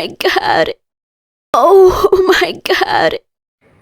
my God. Oh my God.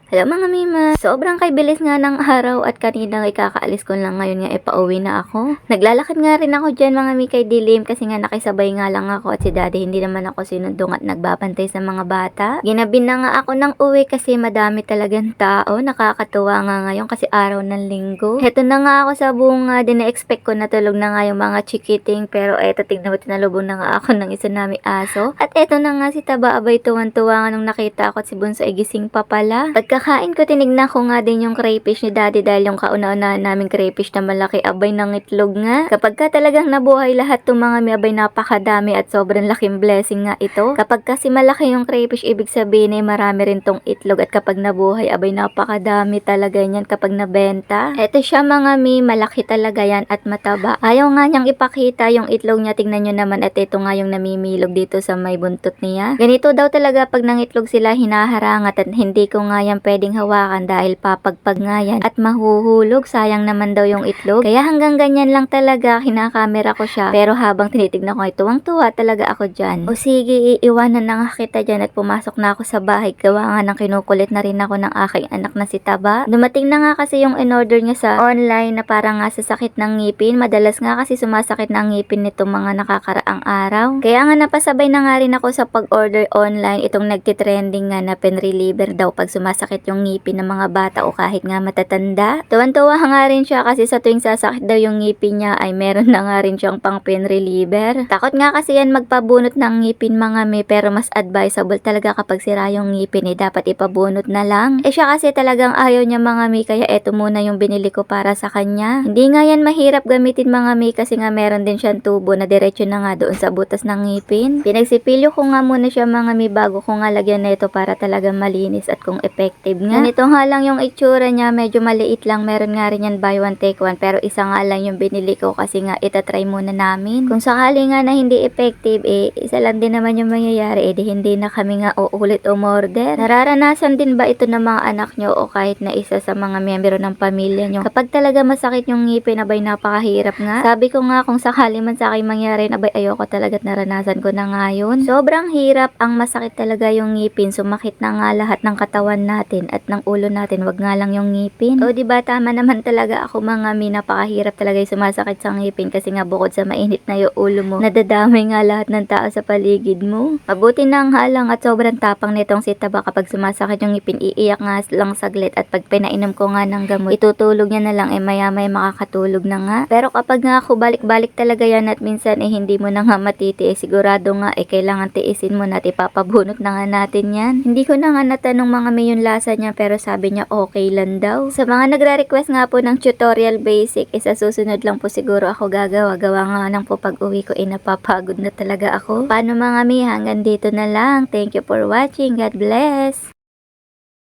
Hello mga Mima! Sobrang kay bilis nga ng araw at kanina ay kakaalis ko lang ngayon nga ipauwi na ako. Naglalakad nga rin ako dyan mga Mika dilim kasi nga nakisabay nga lang ako at si daddy hindi naman ako sinundong at nagbabantay sa mga bata. Ginabi na nga ako ng uwi kasi madami talagang tao. Nakakatuwa nga ngayon kasi araw ng linggo. Heto na nga ako sa bunga din na-expect ko na tulog na nga yung mga chikiting pero eto tignan mo tinalubong na nga ako ng isa naming aso. At eto na nga si Taba abay tuwan-tuwa nga nung nakita ko at si Bunso ay gising pa pala. Pagkakain ko tinignan ko nga din yung crayfish ni daddy dahil yung kauna-unahan naming crayfish na malaki abay ng itlog nga. Kapag ka talagang nabuhay lahat ng mga may abay napakadami at sobrang laking blessing nga ito. Kapag kasi malaki yung crayfish ibig sabihin ay marami rin tong itlog at kapag nabuhay abay napakadami talaga niyan kapag nabenta. Eto siya mga mi malaki talaga yan at mataba. Ayaw nga niyang ipakita yung itlog niya tingnan nyo naman at ito nga yung namimilog dito sa may buntot niya. Ganito daw talaga pag nangitlog sila hinaharangat at hindi ko nga yan pwedeng hawakan dahil papagpag nga yan at mahuhulog. Sayang naman daw yung itlog. Kaya hanggang ganyan lang talaga kinakamera ko siya. Pero habang tinitignan ko ay tuwang-tuwa talaga ako dyan. O sige, iiwanan na nga kita dyan at pumasok na ako sa bahay. Gawa nga ng kinukulit na rin ako ng aking anak na si Taba. Dumating na nga kasi yung in-order niya sa online na parang nga sa sakit ng ngipin. Madalas nga kasi sumasakit ng ngipin nitong mga nakakaraang araw. Kaya nga napasabay na nga rin ako sa pag-order online itong nagtitrending nga na pen reliever daw pag sumasakit yung ngipin ng mga bata o kahit nga matatanda. Tuwan-tuwa nga rin siya kasi sa tuwing sasakit daw yung ngipin niya ay meron na nga rin siyang pang pen reliever. Takot nga kasi yan magpabunot ng ngipin mga may pero mas advisable talaga kapag sira yung ngipin eh dapat ipabunot na lang. Eh siya kasi talagang ayaw niya mga may kaya eto muna yung binili ko para sa kanya. Hindi nga yan mahirap gamitin mga may kasi nga meron din siyang tubo na diretso na nga doon sa butas ng ngipin. Pinagsipilyo ko nga muna siya mga may bago ko nga lagyan na ito para talaga malinis at kung effective nga. Ganito nga lang yung itsura niya medyo maliit lang meron nga rin yan buy one take one pero isa nga lang yung binili ko kasi nga itatry muna namin. Kung sakali nga na hindi effective eh isa lang din naman yung mangyayari eh di hindi na kami nga uulit umorder. Nararanasan din ba ito ng mga anak nyo o kahit na isa sa mga miyembro ng pamilya nyo? Kapag talaga masakit yung ngipin abay napakahirap nga. Sabi ko nga kung sakali man sa akin mangyari abay ayoko talaga at naranasan ko na nga yun. Sobrang hirap ang masakit talaga yung ngipin. Sumakit na nga lahat ng katawan natin at ng ulo natin. Wag nga lang yung ngipin. O di ba tama naman talaga ako mga mi napakahirap talaga yung sumasakit sa ngipin kasi nga bukod sa mainit na yung ulo mo, nadadamay nga lahat ng tao sa paligid mo. Mabuti na ang halang at sobrang tapang nitong si Taba kapag sumasakit yung ngipin, iiyak nga lang saglit at pag pinainom ko nga ng gamot, itutulog niya na lang eh maya maya makakatulog na nga. Pero kapag nga ako balik-balik talaga yan at minsan eh hindi mo na nga matiti eh sigurado nga eh kailangan tiisin mo na at ipapabunot na nga natin yan. Hindi ko na nga natanong mga may yung lasa niya pero sabi niya okay lang daw. Sa mga nagre-request nga po ng tutorial basic, isa susunod lang po siguro ako gagawa. Gawa nga lang po pag uwi ko eh napapagod na talaga ako. Paano mga mi hanggang dito na lang. Thank you for watching. God bless.